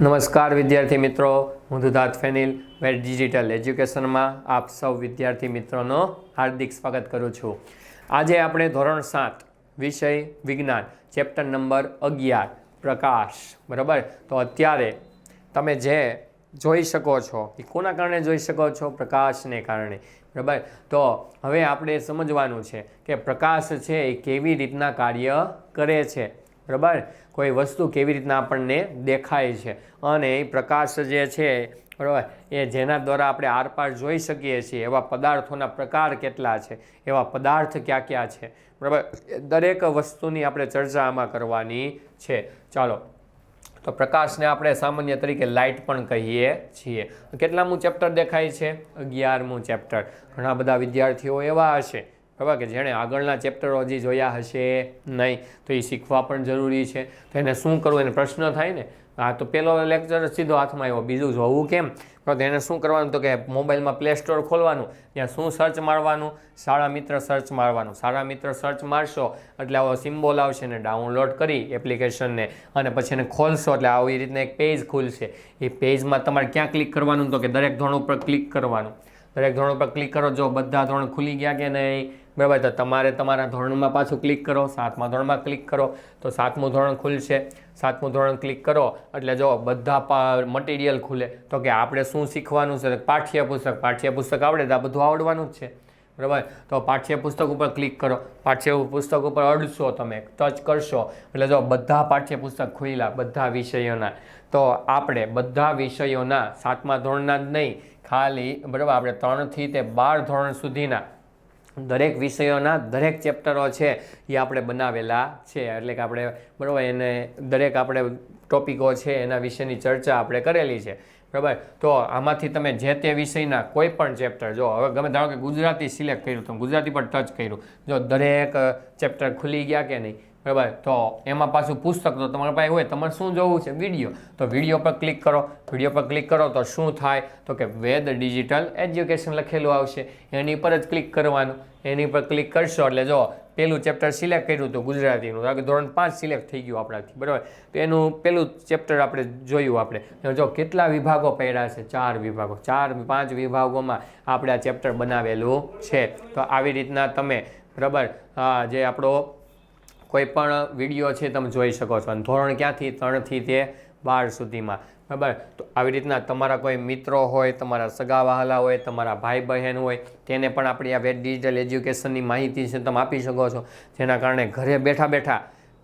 નમસ્કાર વિદ્યાર્થી મિત્રો, હું દુધાત ફેનિલ વેટ ડિજિટલ એજ્યુકેશનમાં આપ સૌ વિદ્યાર્થી મિત્રોનો હાર્દિક સ્વાગત કરું છું. આજે આપણે ધોરણ સાત, વિષય વિજ્ઞાન, ચેપ્ટર નંબર અગિયાર, પ્રકાશ. બરાબર? તો અત્યારે તમે જે જોઈ શકો છો, એ કોના કારણે જોઈ શકો છો? પ્રકાશને કારણે. બરાબર? તો હવે આપણે સમજવાનું છે કે પ્રકાશ છે એ કેવી રીતના કાર્ય કરે છે. બરાબર? કોઈ વસ્તુ કેવી રીતના આપણને દેખાય છે? અને એ પ્રકાશ જે છે, બરાબર, એ જેના દ્વારા આપણે આરપાર જોઈ શકીએ છીએ, એવા પદાર્થોના પ્રકાર કેટલા છે, એવા પદાર્થ ક્યાં ક્યાં છે? બરાબર? દરેક વસ્તુની આપણે ચર્ચા આમાં કરવાની છે. ચાલો, તો પ્રકાશને આપણે સામાન્ય તરીકે લાઇટ પણ કહીએ છીએ. કેટલામું ચેપ્ટર દેખાય છે? અગિયારમું ચેપ્ટર. ઘણા બધા વિદ્યાર્થીઓ એવા હશે. બરાબર કે જેણે આગળના ચેપ્ટરો હજી જોયા હશે નહીં, તો એ શીખવા પણ જરૂરી છે. તો એને શું કરવું, એને પ્રશ્ન થાય ને હા તો પહેલો લેક્ચર સીધો હાથમાં આવ્યો. બીજું જોવું કેમ? તો એને શું કરવાનું તો કે મોબાઈલમાં પ્લે સ્ટોર ખોલવાનું, ત્યાં શું સર્ચ મારવાનું? શાળા મિત્ર સર્ચ મારવાનું. શાળા મિત્ર સર્ચ મારશો, એટલે આવો સિમ્બોલ આવશે ને ડાઉનલોડ કરી એપ્લિકેશનને અને પછી એને ખોલશો, એટલે આવી રીતના એક પેજ ખુલશે. એ પેજમાં તમારે ક્યાં ક્લિક કરવાનું તો કે દરેક ધોરણ ઉપર ક્લિક કરવાનું. દરેક ધોરણ ઉપર ક્લિક કરો, જો બધા ધોરણ ખુલી ગયા કે નહીં બરાબર તો તમારે તમારા ધોરણમાં પાછું ક્લિક કરો, સાતમા ધોરણમાં ક્લિક કરો. તો સાતમું ધોરણ ખુલશે. સાતમું ધોરણ ક્લિક કરો, એટલે જો બધા મટીરિયલ ખુલે. તો કે આપણે શું શીખવાનું છે? પાઠ્યપુસ્તક. પાઠ્યપુસ્તક આવડે તો આ બધું આવડવાનું જ છે. બરાબર? તો પાઠ્યપુસ્તક ઉપર ક્લિક કરો. પાઠ્યપુસ્તક ઉપર અડશો તમે. ટચ કરશો. એટલે જો બધા પાઠ્યપુસ્તક ખુલ્યા, બધા વિષયોના. તો આપણે બધા વિષયોના સાતમા ધોરણના જ નહીં. ખાલી, બરાબર? આપણે ત્રણથી તે બાર ધોરણ સુધીના દરેક વિષયોના દરેક ચેપ્ટરો છે એ આપણે બનાવેલા છે. એટલે કે આપણે બરાબર એને દરેક આપણે ટોપિકો છે એના વિશેની ચર્ચા આપણે કરેલી છે. બરાબર? તો આમાંથી તમે જે તે વિષયના કોઈ પણ ચેપ્ટર, જો હવે ગમે ધારો કે ગુજરાતી સિલેક્ટ કર્યું, તો ગુજરાતી પર ટચ કર્યું. જો દરેક ચેપ્ટર ખુલી ગયા કે નહીં? બરાબર તો એમાં પાછું પુસ્તક તો તમારા પાસે હોય, તમારે શું જોવું છે? વીડિયો. તો વીડિયો પર ક્લિક કરો. વીડિયો પર ક્લિક કરો તો શું થાય? તો કે વેદ ડિજિટલ એજ્યુકેશન લખેલું આવશે. એની પર જ ક્લિક કરવાનું. એની પર ક્લિક કરશો એટલે જો પેલું ચેપ્ટર સિલેક્ટ કર્યું હતું ગુજરાતીનું કારણ કે ધોરણ પાંચ સિલેક્ટ થઈ ગયું આપણાથી, બરાબર? તો એનું પેલું ચેપ્ટર આપણે જોયું આપણે. જો કેટલા વિભાગો પહેર્યા છે? ચાર વિભાગો. ચાર, પાંચ વિભાગોમાં આપણે આ ચેપ્ટર બનાવેલું છે. તો આવી રીતના તમે, બરાબર? જે આપણો કોઈ પણ વીડિયો છે તમે જોઈ શકો છો. અને ધોરણ ક્યાંથી, ત્રણથી તે બાર સુધીમાં. બરાબર? તો આવી રીતના તમારા કોઈ મિત્રો હોય, તમારા સગા વહાલા હોય, તમારા ભાઈ બહેન હોય, તેને પણ આપણી આ વેટ ડિજિટલ એજ્યુકેશનની માહિતી છે તમે આપી શકો છો. જેના કારણે ઘરે બેઠા બેઠા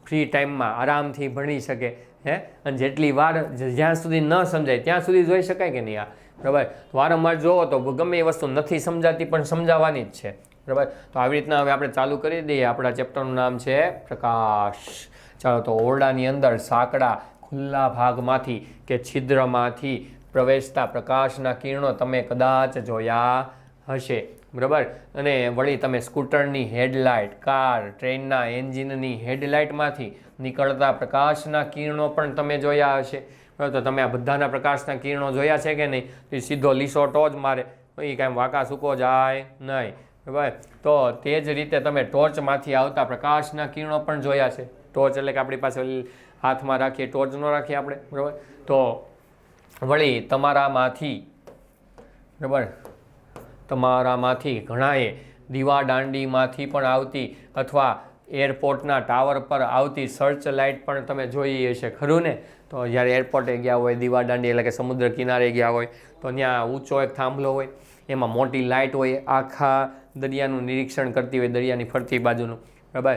ફ્રી ટાઈમમાં આરામથી ભણી શકે, હે? અને જેટલી વાર જ્યાં સુધી ન સમજાય, ત્યાં સુધી જોઈ શકાય કે નહીં આ? બરાબર? વારંવાર જુઓ તો ગમે એ વસ્તુ નથી સમજાતી, પણ સમજાવવાની જ છે. બરાબર? તો આવી રીતના હવે આપણે ચાલુ કરી દઈએ. આપણા ચેપ્ટરનું નામ છે પ્રકાશ. ચાલો, તો ઓરડાની અંદર સાંકડા ખુલ્લા ભાગમાંથી કે છિદ્રમાંથી પ્રવેશતા પ્રકાશના કિરણો તમે કદાચ જોયા હશે. બરાબર? અને વળી તમે સ્કૂટરની હેડલાઇટ, કાર, ટ્રેનના એન્જિનની હેડલાઇટમાંથી નીકળતા પ્રકાશના કિરણો પણ તમે જોયા હશે. બરાબર? તો તમે આ બધાના પ્રકાશના કિરણો જોયા છે કે નહીં? તો સીધો લીસો ટોચ મારે. એ કાંઈ વાંકા સૂકો જાય નહીં. બરાબર તો તે જ રીતે તમે ટોર્ચમાંથી આવતા પ્રકાશના કિરણો પણ જોયા છે. ટોર્ચ એટલે કે આપણી પાસે હાથમાં રાખીએ, ટોર્ચ ન રાખીએ આપણે, બરાબર? તો વળી તમારામાંથી, બરાબર? તમારામાંથી ઘણાએ દીવા દાંડીમાંથી પણ આવતી અથવા એરપોર્ટના ટાવર પર આવતી સર્ચ લાઇટ પણ તમે જોઈ હશે ખરું ને? તો જ્યારે એરપોર્ટે ગયા હોય દીવા દાંડી એટલે કે સમુદ્ર કિનારે ગયા હોય, તો ત્યાં ઊંચો એક થાંભલો હોય. એમાં મોટી લાઇટ હોય, આખા દરિયાનું નિરીક્ષણ કરતી હોય, દરિયાની ફરતી બાજુનું. બરાબર?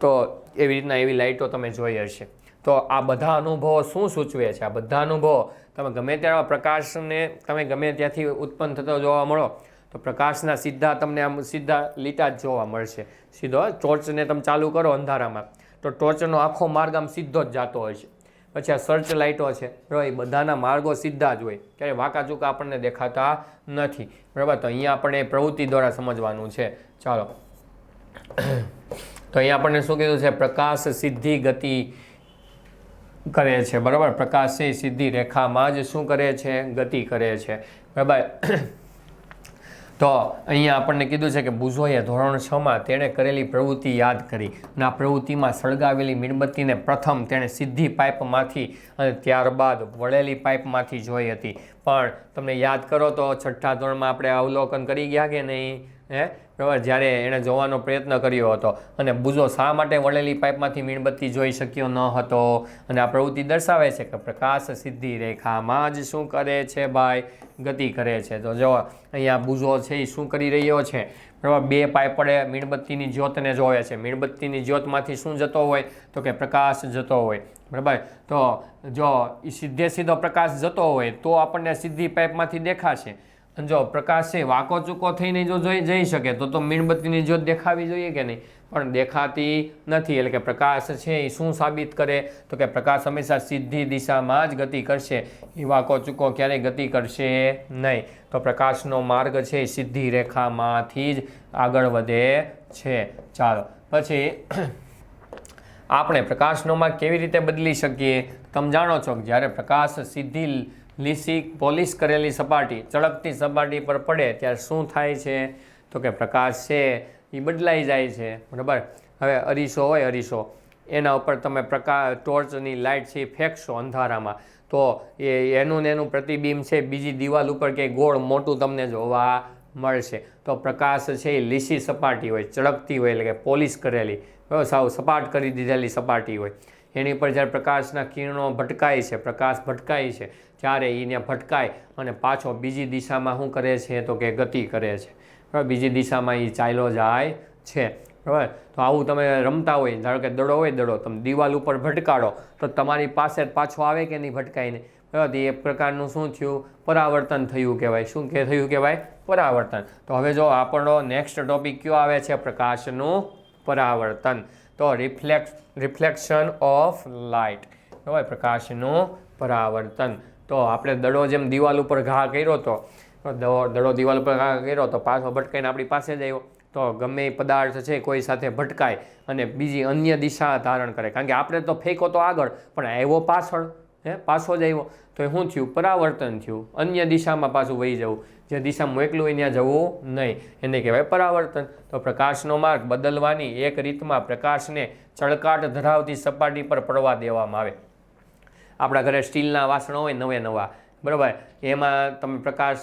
તો એવી રીતના એવી લાઇટો તમે જોઈ હશે. તો આ બધા અનુભવો શું સૂચવે છે? આ બધા અનુભવો તમે ગમે ત્યારે પ્રકાશને, તમે ગમે ત્યાંથી ઉત્પન્ન થતો જોવા મળો, તો પ્રકાશના સીધા તમને આમ સીધા લીટા જ જોવા મળશે. સીધો ટોર્ચને તમે ચાલુ કરો અંધારામાં. તો ટોર્ચનો આખો માર્ગ આમ સીધો જ જતો હોય છે. પછી આ સર્ચ લાઇટો છે. બરાબર? એ બધાના માર્ગો સીધા જ હોય. ક્યારે વાંકા ચૂકા આપણને દેખાતા નથી. બરાબર? તો અહીંયા આપણે પ્રવૃત્તિ દ્વારા સમજવાનું છે. ચાલો. તો અહીંયા આપણને શું કીધું છે? પ્રકાશ સિદ્ધિ ગતિ કરે છે. બરાબર? પ્રકાશ સિદ્ધિ રેખામાં જ શું કરે છે? ગતિ કરે છે. બરાબર? તો અહીંયા આપણને કીધું છે કે બુઝોએ ધોરણ છમાં તેણે કરેલી પ્રવૃત્તિ યાદ કરી અને આ પ્રવૃત્તિમાં સળગાવેલી મીણબત્તીને પ્રથમ તેણે સીધી પાઇપમાંથી અને ત્યારબાદ વળેલી પાઇપમાંથી જોઈ હતી. પણ તમને યાદ કરો તો છઠ્ઠા ધોરણમાં આપણે અવલોકન કરી ગયા કે નહીં? હે? બરાબર જ્યારે એણે જોવાનો પ્રયત્ન કર્યો હતો અને બુઝો શા માટે વળેલી પાઇપમાંથી મીણબત્તી જોઈ શક્યો ન હતો અને આ પ્રવૃત્તિ દર્શાવે છે કે પ્રકાશ સીધી રેખામાં જ શું કરે છે ભાઈ? ગતિ કરે છે. તો જો અહીંયા બુઝો છે એ શું કરી રહ્યો છે? બરાબર બે પાઇપ વડે મીણબત્તીની જ્યોતને જોવે છે. મીણબત્તીની જ્યોતમાંથી શું જતો હોય? તો કે પ્રકાશ જતો હોય. બરાબર? તો જો એ સીધે સીધો પ્રકાશ જતો હોય તો આપણને સીધી પાઇપમાંથી દેખાશે. જો પ્રકાશ છે વાંકો ચૂકો થઈને જો જોઈ જઈ શકે તો તો મીણબત્તીની જ્યોત દેખાવી જોઈએ કે નહીં? પણ દેખાતી નથી. એટલે કે પ્રકાશ છે એ શું સાબિત કરે? તો કે પ્રકાશ હંમેશા સીધી દિશામાં જ ગતિ કરશે. એ વાંકો ચૂકો ક્યારેય ગતિ કરશે નહીં. તો પ્રકાશનો માર્ગ છે એ સીધી રેખામાંથી જ આગળ વધે છે. ચાલો. પછી આપણે પ્રકાશનો માર્ગ કેવી રીતે બદલી શકીએ? તમે જાણો છો કે જ્યારે પ્રકાશ સીધી લીસી પોલિશ કરેલી સપાટી, ચળકતી સપાટી પર પડે ત્યારે શું થાય છે? તો કે પ્રકાશ છે, એ બદલાઈ જાય છે. બરાબર? હવે અરીસો હોય અરીસો. એના ઉપર તમે પ્રકાશ ટોર્ચની લાઇટ છે એ ફેંકશો અંધારામાં. તો એ, એનું ને એનું પ્રતિબિંબ છે, બીજી દિવાલ ઉપર કે ગોળ મોટું તમને જોવા મળશે. તો પ્રકાશ છે એ લીસી સપાટી હોય, ચળકતી હોય એટલે કે પોલિશ કરેલી, સાવ સપાટ કરી દીધેલી સપાટી હોય. એની પર જ્યારે પ્રકાશના કિરણો ભટકાય છે, પ્રકાશ ભટકાય છે ત્યારે એને ભટકાય અને પાછો બીજી દિશામાં શું કરે છે તો કે ગતિ કરે છે. બરાબર? બીજી દિશામાં એ ચાલ્યો જાય છે. બરાબર? તો આવું તમે રમતા હોય, ધારો કે દડો હોય દડો, તમે દિવાલ ઉપર ભટકાડો, તો તમારી પાસે પાછો આવે કે નહીં ભટકાઈને? બરાબર? એ પ્રકારનું શું થયું? પરાવર્તન થયું કહેવાય. શું કે થયું કહેવાય? પરાવર્તન. તો હવે જો આપણો નેક્સ્ટ ટોપિક કયો આવે છે? પ્રકાશનું પરાવર્તન. તો રિફ્લેક્સ રિફ્લેક્શન ઓફ લાઇટ બરાબર? પ્રકાશનું પરાવર્તન. તો આપણે દડો જેમ દિવાલ ઉપર ઘા કર્યો દડો દડો દિવાલ ઉપર ઘા કર્યો તો પાછો ભટકાઈને આપણી પાસે જ આવ્યો. તો ગમે એ પદાર્થ છે કોઈ સાથે ભટકાય અને બીજી અન્ય દિશા ધારણ કરે. કારણ કે આપણે તો ફેંકો તો આગળ, પણ આવ્યો પાછળ, હે, પાછો જ આવ્યો. તો એ શું થયું? પરાવર્તન થયું. અન્ય દિશામાં પાછું વહી જવું. જે દિશામાં એકલું હોય ત્યાં જવું નહીં. એને કહેવાય પરાવર્તન. તો પ્રકાશનો માર્ગ બદલવાની એક રીતમાં પ્રકાશને ચળકાટ ધરાવતી સપાટી પર પડવા દેવામાં આવે. આપણા ઘરે સ્ટીલના વાસણો હોય નવે નવા. બરાબર? એમાં તમે પ્રકાશ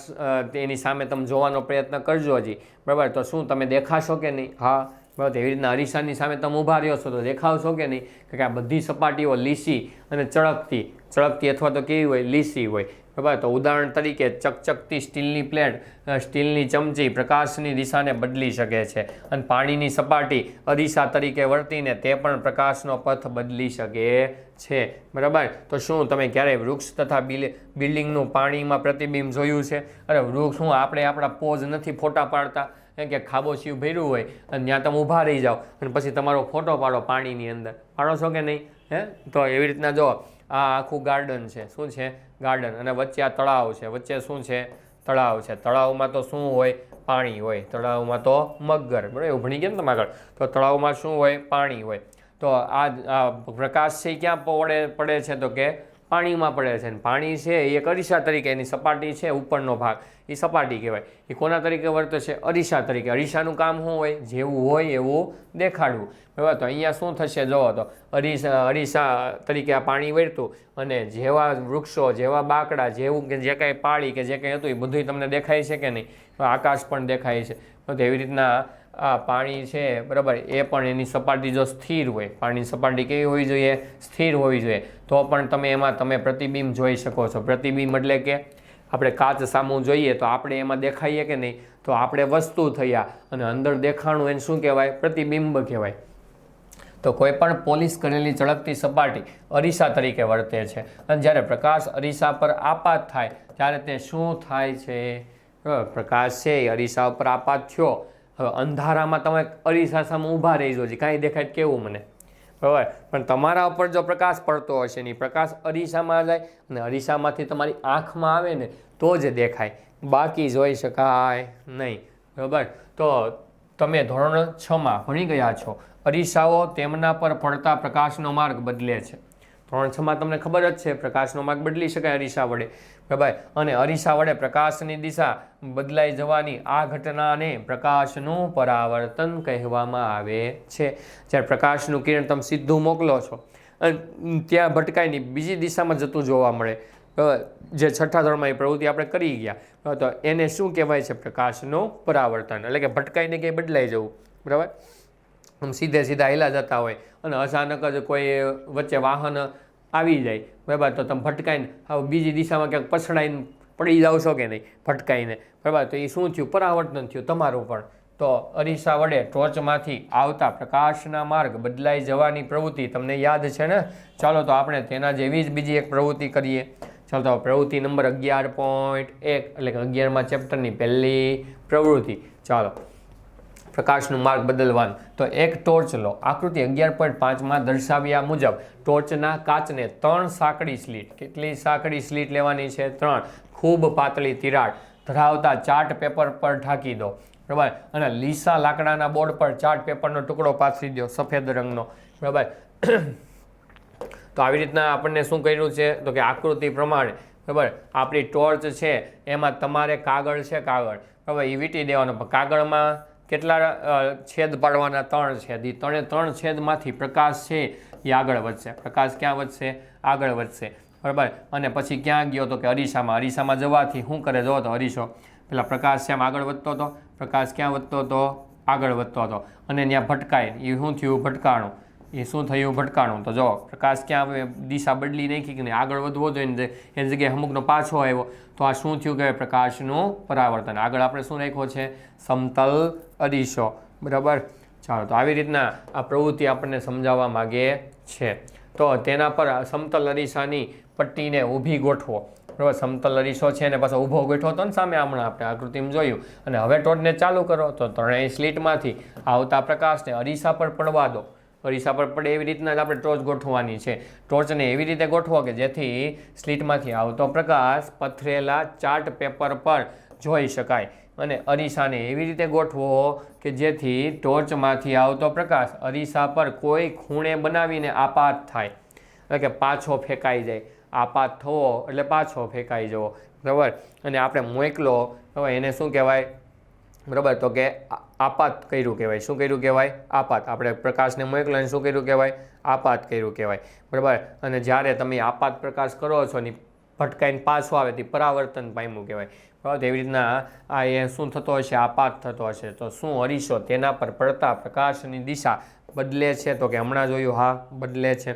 એની સામે તમે જોવાનો પ્રયત્ન કરજો હજી. બરાબર? તો શું તમે દેખાશો કે નહીં? હા. બરાબર? એવી રીતના અરીસાની સામે તમે ઊભા રહ્યો છો તો દેખાવશો કે નહીં? કે આ બધી સપાટીઓ લીસી અને ચળકતી. ચળકતી અથવા તો કેવી હોય, લીસી હોય. બરાબર? તો ઉદાહરણ તરીકે ચકચકતી સ્ટીલની પ્લેટ સ્ટીલની ચમચી પ્રકાશની દિશાને બદલી શકે છે અને પાણીની સપાટી અરીસા તરીકે વર્તીને તે પણ પ્રકાશનો પથ બદલી શકે છે. બરાબર? તો શું તમે ક્યારેય વૃક્ષ તથા બિલ, બિલ્ડિંગનું પાણીમાં પ્રતિબિંબ જોયું છે? અરે, વૃક્ષ શું આપણે આપણા પોઝ નથી ફોટા પાડતા. કે ખાબોચિયું ભર્યું હોય અને ત્યાં તમે ઊભા રહી જાઓ અને પછી તમારો ફોટો પાડો પાણીની અંદર. પાડો છો કે નહીં? હે? તો એવી રીતના જો આ આખું ગાર્ડન છે. શું છે? ગાર્ડન અને વચ્ચે આ તળાવ છે. વચ્ચે શું છે? તળાવ છે. તળાવમાં તો શું હોય? પાણી હોય. તળાવમાં તો મગર. બરાબર? એવું ભણી ગયા ને તમે આગળ? તો તળાવમાં શું હોય? પાણી હોય. તો આ પ્રકાશ છે ક્યાં પડે પડે છે? તો કે પાણીમાં પડે છે અને પાણી છે એ એક અરીસા તરીકે, એની સપાટી છે ઉપરનો ભાગ. એ સપાટી કહેવાય. એ કોના તરીકે વર્તે છે? અરીસા તરીકે. અરીસાનું કામ શું હોય? જેવું હોય એવું દેખાડવું. બરાબર તો અહીંયા શું થશે? જોવો તો અરીસા અરીસા તરીકે આ પાણી વેરતું અને જેવા વૃક્ષો, જેવા બાકડા, જેવું કે જે કાંઈ પાળી કે જે કંઈ હતું, એ બધું તમને દેખાય છે કે નહીં? આકાશ પણ દેખાય છે. તો એવી રીતના આ પાણી છે, બરાબર, એ પણ એની સપાટી જો સ્થિર હોય, પાણીની સપાટી કેવી હોવી જોઈએ? સ્થિર હોવી જોઈએ. તો પણ તમે એમાં, તમે પ્રતિબિંબ જોઈ શકો છો. પ્રતિબિંબ એટલે કે આપણે કાચ સામું જોઈએ તો આપણે એમાં દેખાઈએ કે નહીં? તો આપણે વસ્તુ થયા અને અંદર દેખાણું એને શું કહેવાય? પ્રતિબિંબ કહેવાય. તો કોઈ પણ પોલીસ કરેલી ચળકતી સપાટી અરીસા તરીકે વર્તે છે. અને જ્યારે પ્રકાશ અરીસા પર આપાત થાય, ત્યારે તે શું થાય છે? પ્રકાશ છે, એ અરીસા ઉપર આપાત થયો. હવે અંધારામાં તમે અરીસા સામે ઊભા રહી જોજી કાંઈ દેખાય કેવું મને. બરાબર? પણ તમારા ઉપર જો પ્રકાશ પડતો હશે નહીં પ્રકાશ અરીસામાં જાય અને અરીસામાંથી તમારી આંખમાં આવે ને તો જ દેખાય. બાકી જોઈ શકાય નહીં. બરાબર? તો તમે ધોરણ છમાં ભણી ગયા છો. અરીસાઓ તેમના પર પડતા પ્રકાશનો માર્ગ બદલે છે. ધોરણ છમાં તમને ખબર જ છે, પ્રકાશનો માર્ગ બદલી શકાય અરીસા વડે. બરાબર અને અરીસા વડે પ્રકાશની દિશા બદલાઈ જવાની આ ઘટનાને પ્રકાશનું પરાવર્તન કહેવામાં આવે છે. જ્યારે પ્રકાશનું કિરણ તમે સીધું મોકલો છો, અને ત્યાં ભટકાઈને બીજી દિશામાં જતું જોવા મળે. જે છઠ્ઠા ધોરણમાં એ પ્રવૃત્તિ આપણે કરી ગયા. તો એને શું કહેવાય છે પ્રકાશનું પરાવર્તન? એટલે કે ભટકાઈને કંઈ બદલાઈ જવું. બરાબર? આમ સીધે સીધા હેલા જતા હોય. અને અચાનક જ કોઈ વચ્ચે વાહન આવી જાય. બરાબર, તો તમે ભટકાઈને હવે બીજી દિશામાં ક્યાંક પછડાઈને પડી જાઓ છો કે નહીં? ભટકાઈને. બરાબર, તો એ શું થયું? પરાવર્તન થયું તમારું પણ. તો અરીસા વડે ટોર્ચમાંથી આવતા પ્રકાશના માર્ગ બદલાઈ જવાની પ્રવૃત્તિ તમને યાદ છે ને? ચાલો, તો આપણે તેના જેવી જ બીજી એક પ્રવૃત્તિ કરીએ. ચાલો, તો પ્રવૃત્તિ નંબર અગિયાર પોઈન્ટ એક, એટલે કે અગિયારમાં ચેપ્ટરની પહેલી પ્રવૃત્તિ. ચાલો. પ્રકાશનું માર્ગ બદલવાનું. તો એક ટોર્ચ લો. આકૃતિ અગિયાર પોઈન્ટ પાંચમાં દર્શાવ્યા મુજબ ટોર્ચના કાચને ત્રણ સાંકડી સ્લીટ કેટલી સાંકડી સ્લીટ લેવાની છે? ત્રણ. ખૂબ પાતળી તિરાડ. ધરાવતા ચાર્ટ પેપર પર ઢાંકી દો. બરાબર? અને લીસા લાકડાના બોર્ડ પર ચાર્ટ પેપરનો ટુકડો પાથરી દો, સફેદ રંગનો. બરાબર? તો આવી રીતના આપણને શું કર્યું છે? તો કે આકૃતિ પ્રમાણે. બરાબર? આપણી ટોર્ચ છે, એમાં તમારે કાગળ છે કાગળ. બરાબર? એ વીંટી દેવાનો. કાગળમાં કેટલા છેદ પાડવાના ત્રણ છેદ. એ ત્રણે ત્રણ છેદમાંથી પ્રકાશ છે એ આગળ વધશે. પ્રકાશ ક્યાં વધશે? આગળ વધશે. બરાબર? અને પછી ક્યાં ગયો તો કે અરીસામાં. અરીસામાં જવાથી શું કરે? જો તો અરીસો. પેલા પ્રકાશ એમ આગળ વધતો હતો. પ્રકાશ ક્યાં વધતો હતો? આગળ વધતો હતો. અને ત્યાં ભટકાય. એ શું થયું? ભટકાણું. એ શું થયું? ભટકાણું તો જો, પ્રકાશ ક્યાં દિશા બદલી નાખી કે આગળ વધવો જોઈએ ને એની જગ્યાએ અમુકનો પાછો આવ્યો. તો આ શું થયું કે પ્રકાશનું પરાવર્તન. આગળ આપણે શું રાખ્યો છે? સમતલ અરીસો બરાબર? ચાલો, તો આવી રીતના આ પ્રવૃત્તિ આપણને સમજાવવા માગે છે. તો તેના પર સમતલ અરીસાની પટ્ટીને ઊભી ગોઠવો. બરાબર? સમતલ અરીસો છે ને પાછો ઊભો ગોઠવો તો ને સામે હમણાં આપણે આકૃતિમાં જોયું. અને હવે ટોટને ચાલુ કરો તો ત્રણેય સ્લીટમાંથી આવતા પ્રકાશને અરીસા પર પડવા દો. અરીસા પર પડે એવી રીતના જ આપણે ટોર્ચ ગોઠવવાની છે. ટોર્ચને એવી રીતે ગોઠવો કે જેથી સ્લીટમાંથી આવતો પ્રકાશ પથરેલા ચાર્ટ પેપર પર જોઈ શકાય. અને અરીસાને એવી રીતે ગોઠવો કે જેથી ટોર્ચમાંથી આવતો પ્રકાશ અરીસા પર કોઈ ખૂણે બનાવીને આપાત થાય. એટલે કે પાછો ફેંકાઈ જાય. આપાત થવો એટલે પાછો ફેંકાઈ જવો. બરાબર? અને આપણે મોકલો. હવે એને શું કહેવાય? બરાબર? તો કે આપાત કર્યું કહેવાય. શું કર્યું કહેવાય? આપાત. આપણે પ્રકાશને મોકલો શું કર્યું કહેવાય? આપાત કર્યું કહેવાય. બરાબર? અને જ્યારે તમે આપાત પ્રકાશ કરો છો ને ભટકાઈને પાછો આવે તે પરાવર્તન પામ્યું કહેવાય. બરાબર? એવી રીતના આ એ શું થતો હશે? આપાત થતો હશે. તો શું હરીશો? તેના પર પડતા પ્રકાશની દિશા બદલે છે? તો કે હમણાં જોયું, હા, બદલે છે.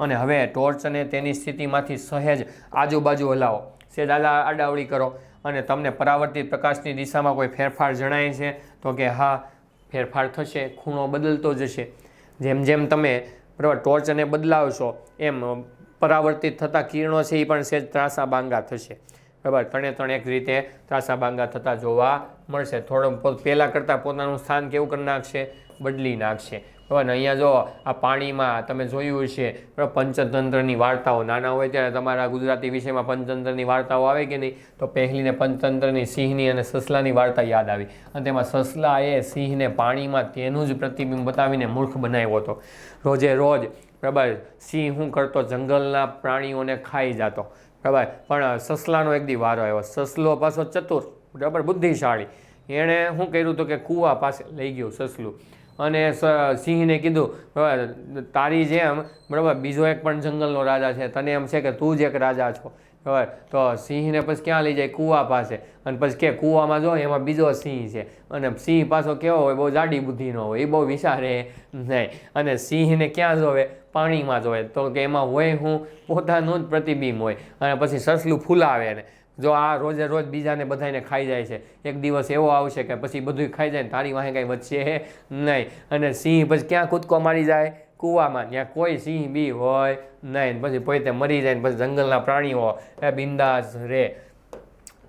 અને હવે ટોર્ચને તેની સ્થિતિમાંથી સહેજ આજુબાજુ હલાવો. સહેજ આડા આડાવડી કરો. અને તમને પરાવર્તિત પ્રકાશની દિશામાં કોઈ ફેરફાર જણાય છે? તો કે હા, ફેરફાર થશે, ખૂણો બદલતો જશે. જેમ જેમ તમે બરાબર ટોર્ચને બદલાવશો એમ પરાવર્તિત થતા કિરણો છે એ પણ સહેજ ત્રાસા બાંગા થશે. બરાબર? ત્રણે ત્રણ એક રીતે ત્રાસા બાંગા થતા જોવા મળશે. થોડું પહેલાં કરતાં પોતાનું સ્થાન કેવું કરી નાખશે? બદલી નાખશે. બરાબર અને અહીંયા જો આ પાણીમાં તમે જોયું હશે પંચતંત્રની વાર્તાઓ નાના હોય ત્યારે તમારા ગુજરાતી વિષયમાં પંચતંત્રની વાર્તાઓ આવે કે નહીં? તો પહેલીને પંચતંત્રની સિંહની અને સસલાની વાર્તા યાદ આવી. અને તેમાં સસલાએ સિંહને પાણીમાં તેનું જ પ્રતિબિંબ બતાવીને મૂર્ખ બનાવ્યો હતો. રોજે રોજ બરાબર સિંહ શું કરતો જંગલના પ્રાણીઓને ખાઈ જતો. બરાબર પણ સસલાનો એક દી વારો આવ્યો. સસલો પાછો ચતુર બરાબર બુદ્ધિશાળી. એણે શું કર્યું હતું કે કૂવા પાસે લઈ ગયું સસલું. અને સિંહને કીધું તારી જેમ, બરાબર, બીજો એક પણ જંગલનો રાજા છે, તને એમ છે કે તું જ એક રાજા છો. બરાબર, તો સિંહને પછી ક્યાં લઈ જાય? કૂવા પાસે. અને પછી કે, કૂવામાં જો, એમાં બીજો સિંહ છે. અને સિંહ પાછો કેવો હોય, બહુ જાડી બુદ્ધિનો હોય, એ બહુ વિચારે નહીં. અને સિંહને ક્યાં જોવે? પાણીમાં જોવે. તો કે એમાં હોય હું, પોતાનું જ પ્રતિબિંબ હોય. અને પછી સસલું ફૂલાવે એને જો આ રોજે રોજ બીજાને બધાને ખાઈ જાય છે, એક દિવસ એવો આવશે કે પછી બધું ખાઈ જાય ને તારી વાંહે કાંઈ વધશે નહીં. અને સિંહ પછી ક્યાં કૂદકો મારી જાય? કૂવામાં. ત્યાં કોઈ સિંહ બી હોય નહીં. પછી પોતે મરી જાય ને પછી જંગલના પ્રાણીઓ. એ બિંદાસ રહે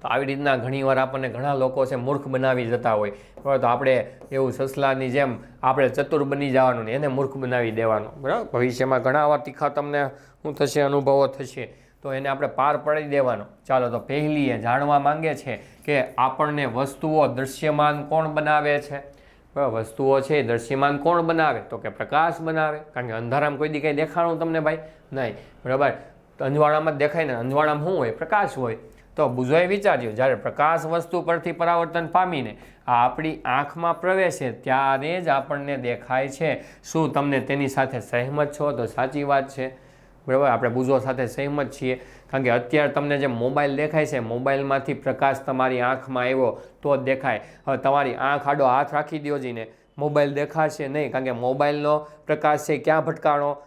તો આવી રીતના ઘણીવાર આપણને ઘણા લોકો છે મૂર્ખ બનાવી જતા હોય. બરાબર તો આપણે એવું સસલાની જેમ આપણે ચતુર બની જવાનું ને એને મૂર્ખ બનાવી દેવાનું. બરાબર? ભવિષ્યમાં ઘણા વાર તીખા તમને શું થશે, અનુભવો થશે. તો એને આપણે પાર પાડી દેવાનો. ચાલો તો પહેલી એ જાણવા માંગે છે કે આપણને વસ્તુઓ દૃશ્યમાન કોણ બનાવે છે? વસ્તુઓ છે એ દૃશ્યમાન કોણ બનાવે? તો કે પ્રકાશ બનાવે. કારણ કે અંધારામાં કોઈ દી કંઈ દેખાણું તમને ભાઈ નહીં. બરાબર? અંજવાળામાં દેખાય ને, અંજવાળામાં શું હોય? પ્રકાશ હોય. તો બુઝોએ વિચાર્યું, જ્યારે પ્રકાશ વસ્તુ પરથી પરાવર્તન પામીને આ આપણી આંખમાં પ્રવેશે ત્યારે જ આપણને દેખાય છે. શું તમને તેની સાથે સહેમત છો? તો સાચી વાત છે. બરાબર? આપણે બુઝો સાથે સહેમત છીએ. કારણ કે અત્યારે તમને જે મોબાઈલ દેખાય છે, મોબાઈલમાંથી પ્રકાશ તમારી આંખમાં આવ્યો તો જ દેખાય. હવે તમારી આંખ આડો હાથ રાખી દો જઈને મોબાઈલ દેખાશે નહીં. કારણ કે મોબાઈલનો પ્રકાશ છે ક્યાં ભટકાણો?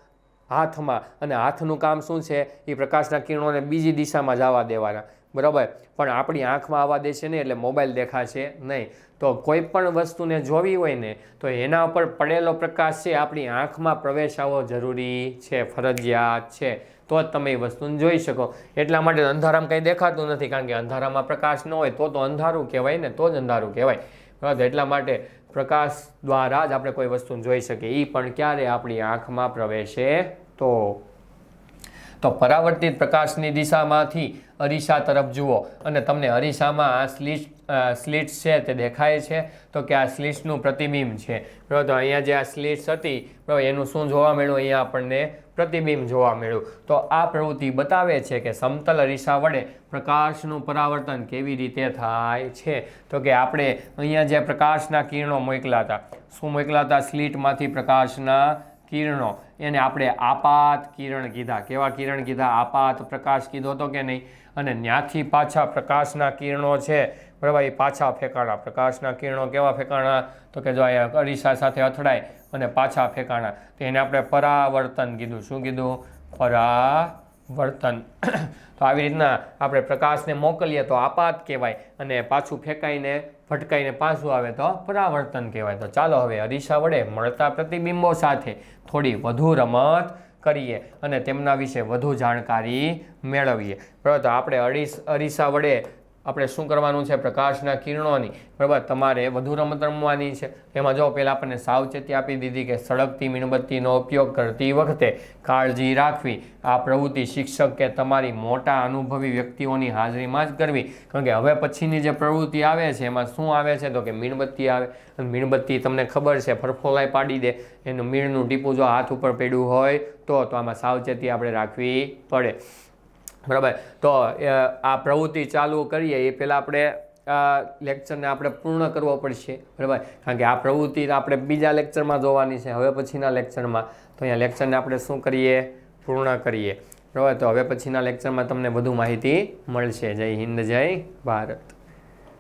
હાથમાં. અને હાથનું કામ શું છે? એ પ્રકાશના કિરણોને બીજી દિશામાં જવા દેવાના. બરાબર? પણ આપણી આંખમાં આવવા દેશે નહીં એટલે મોબાઈલ દેખાશે નહીં. તો કોઈ પણ વસ્તુને જોવી હોય ને, તો એના ઉપર પડેલો પ્રકાશ છે, આપણી આંખમાં પ્રવેશ આવવો જરૂરી છે, ફરજિયાત છે. તો જ તમે એ વસ્તુને જોઈ શકો. એટલા માટે અંધારામાં કંઈ દેખાતું નથી, કારણ કે અંધારામાં પ્રકાશ ન હોય, તો તો અંધારું કહેવાય ને, તો જ અંધારું કહેવાય. બરાબર? એટલા માટે પ્રકાશ દ્વારા જ આપણે કોઈ વસ્તુને જોઈ શકીએ. એ પણ ક્યારે આપણી આંખમાં પ્રવેશે તો તો પરાવર્તિત પ્રકાશની દિશામાંથી અરીસા તરફ જુઓ અને તમને અરીસામાં આ સ્લીટ સ્લીટ્સ છે તે દેખાય છે. તો કે આ સ્લીટ્સનું પ્રતિબિંબ છે. બરાબર, તો અહીંયા જે આ સ્લીટ્સ હતી, બરાબર, એનું શું જોવા મળ્યું? અહીંયા આપણને પ્રતિબિંબ જોવા મળ્યું. તો આ પ્રવૃત્તિ બતાવે છે કે સમતલ અરીસા વડે પ્રકાશનું પરાવર્તન કેવી રીતે થાય છે. તો કે આપણે અહીંયા જે પ્રકાશના કિરણો મોકલાતા શું મોકલાતા સ્લીટમાંથી પ્રકાશના કિરણો. એને આપણે આપાત કિરણ કીધા. કેવા કિરણ કીધા? આપાત પ્રકાશ કીધો હતો કે નહીં? અને ત્યાંથી પાછા પ્રકાશના કિરણો છે. બરાબર? એ પાછા ફેંકાણા. પ્રકાશના કિરણો કેવા ફેંકાણા? તો કે જો અહીંયા અરીસા સાથે અથડાય અને પાછા ફેંકાણા. તો એને આપણે પરાવર્તન કીધું. શું કીધું? પરાવર્તન. તો આવી રીતના આપણે પ્રકાશને મોકલીએ તો આપાત કહેવાય અને પાછું ફેંકાઈને ભટકાઈને પાછું આવે તો પરાવર્તન કહેવાય. તો ચાલો હવે અરીસા વડે મળતા પ્રતિબિંબો સાથે થોડી વધુ રમત કરીએ અને તેમના વિશે વધુ જાણકારી મેળવીએ. બરાબર તો આપણે અરીસ, અરીસા વડે આપણે શું કરવાનું છે? પ્રકાશના કિરણોની. બરાબર? તમારે વધુ રમત રમવાની છે. એમાં જો પહેલાં આપણને સાવચેતી આપી દીધી કે સળગતી મીણબત્તીનો ઉપયોગ કરતી વખતે કાળજી રાખવી. આ પ્રવૃત્તિ શિક્ષક કે તમારી મોટા અનુભવી વ્યક્તિઓની હાજરીમાં જ કરવી. કારણ કે હવે પછીની જે પ્રવૃત્તિ આવે છે, એમાં શું આવે છે? તો કે મીણબત્તી આવે. મીણબત્તી તમને ખબર છે, ફરફોલાઈ પાડી દે. એનું મીણનું ટીપું જો હાથ ઉપર પડ્યું હોય તો તો આમાં સાવચેતી આપણે રાખવી પડે. બરાબર. તો આ પ્રવૃત્તિ ચાલુ કરીએ, એ પહેલાં આપણે લેક્ચરને આપણે પૂર્ણ કરવો પડશે. બરાબર? કારણ કે આ પ્રવૃત્તિ આપણે બીજા લેક્ચરમાં જોવાની છે. હવે પછીના લેક્ચરમાં તો અહીંયા લેક્ચરને આપણે શું કરીએ? પૂર્ણ કરીએ. બરાબર? તો હવે પછીના લેક્ચરમાં તમને વધુ માહિતી મળશે. જય હિન્દ, જય ભારત.